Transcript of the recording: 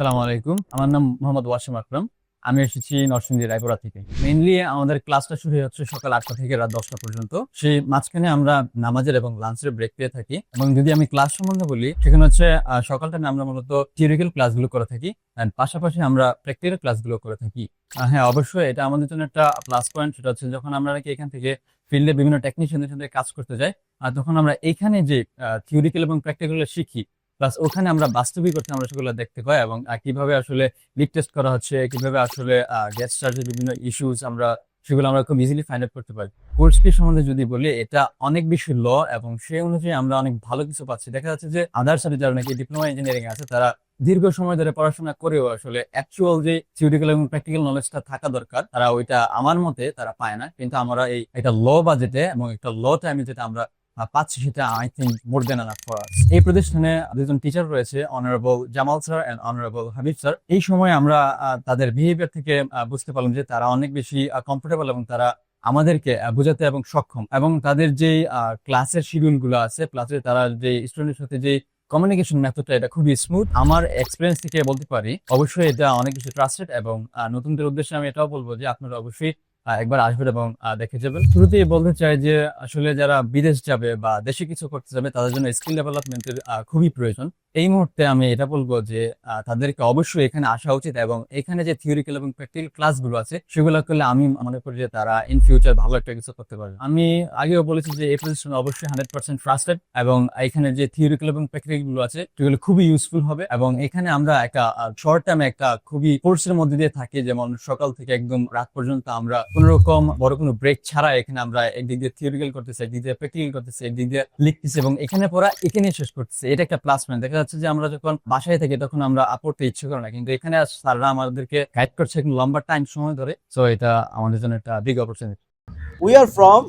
সালাম আলাইকুম। আমার নাম মোহাম্মদ ওয়াসিম আকরাম। আমি এসেছি নরসিংদী রায়পুরা থেকে। মেইনলি আমাদের ক্লাসটা শুরু হচ্ছে সকাল আটটা থেকে রাত দশটা পর্যন্ত। সেই মাঝখানে আমরা নামাজের এবং লাঞ্চের ব্রেক পেয়ে থাকি। এবং যদি আমি ক্লাস সম্বন্ধে বলি সেখানে হচ্ছে আহ, সকাল আমরা মূলত থিওরিক্যাল ক্লাসগুলো করে থাকি। অ্যান্ড পাশাপাশি আমরা প্র্যাকটিক্যাল ক্লাসগুলো করে থাকি। হ্যাঁ অবশ্যই এটা আমাদের জন্য একটা প্লাস পয়েন্ট সেটা হচ্ছে যখন আমরা নাকি এখান থেকে ফিল্ডে বিভিন্ন টেকনিশিয়ানদের সাথে কাজ করতে যাই আর তখন আমরা এইখানে যে থিওরিক্যাল এবং প্র্যাকটিক্যাল শিখি প্লাস ওখানে আমরা বাস্তবিক করতে আমরা সেগুলো দেখতে পাই এবং কীভাবে আসলে লিক টেস্ট করা হচ্ছে, কীভাবে আসলে গ্যাস চার্জের বিভিন্ন ইস্যুস আমরা সেগুলো আমরা খুব ইজিলি ফাইন্ড আউট করতে পারি। কোর্স ফি সম্বন্ধে যদি বলি, এটা অনেক বেশি ল এবং সেই অনুযায়ী আমরা অনেক ভালো কিছু পাচ্ছি। দেখা যাচ্ছে যে আদার্স সাথে যারা নাকি ডিপ্লোমা ইঞ্জিনিয়ারিং আছে, তারা দীর্ঘ সময় ধরে পড়াশোনা করেও আসলে অ্যাকচুয়াল যে থিওরিক্যাল এবং প্র্যাকটিক্যাল নলেজটা থাকা দরকার, তারা ওইটা আমার মতে তারা পায় না। কিন্তু আমরা এই একটা ল বাজেটে এবং একটা ল টাইমে যেটা আমরা পাচ্ছি সেটা I think more than enough for us এই প্রতিষ্ঠানে দুজন টিচার রয়েছে honourable Jamal sir and honourable Habib sir এই সময় আমরা তাদের বিহেভিয়ার থেকে বুঝতে পারলাম যে তারা অনেক বেশি কমফোর্টেবল এবং তারা আমাদেরকে বোঝাতে এবং সক্ষম। এবং তাদের যে ক্লাসের শিডিউলগুলো আছে প্লাসে তারা যে স্টুডেন্টের সাথে যে কমিউনিকেশন মেথডটা এটা খুবই স্মুথ আমার এক্সপিরিয়েন্স থেকে বলতে পারি, অবশ্যই এটা অনেক বেশি ট্রাস্টেড এবং নতুনদের উদ্দেশ্যে আমি এটাও বলব যে আপনারা অবশ্যই একবার আসবেন এবং দেখে যাবেন। শুরুতেই বলতে চাই যে, আসলে যারা বিদেশ যাবে বা দেশে কিছু করতে যাবে, তাদের জন্য স্কিল ডেভেলপমেন্টের খুবই প্রয়োজন। এই মুহূর্তে আমি এটা বলব যে তাদেরকে অবশ্যই এখানে আসা উচিত এবং এখানে যে থিওরিক্যাল এবং প্র্যাকটিক্যাল ক্লাসগুলো আছে, সেগুলো করলে আমি মনে করি যে তারা ইন ফিউচার ভালো একটা কিছু করতে পারবে। আমি আগেও বলেছি যে, এই প্রতিষ্ঠান অবশ্যই হান্ড্রেড পার্সেন্ট ট্রাস্টেড এবং এখানে যে থিওরিক্যাল এবং প্র্যাকটিক্যালগুলো আছে, সেগুলো খুবই ইউজফুল হবে এবং এখানে আমরা একটা শর্ট টাইমে একটা খুবই কোর্সের মধ্যে দিয়ে থাকি। যেমন সকাল থেকে একদম রাত পর্যন্ত আমরা কোন রকম বড় কোনো ব্রেক ছাড়া এখানে আমরা একদিক দিয়ে থিওরিক্যাল করতেছি একদিক দিয়ে প্র্যাকটিক্যাল করতেছি একদিক দিয়ে লিখতেছি এবং এখানে পড়া এখানে শেষ করতেছি। এটা একটা প্লাস পয়েন্ট দেখা যাচ্ছে যে আমরা যখন বাসায় থাকি তখন আমরা আপড়তে ইচ্ছে করি না কিন্তু এখানে স্যাররা আমাদেরকে গাইড করছে লম্বা টাইম সময় ধরে। সো এটা আমাদের জন্য একটা big opportunity we are from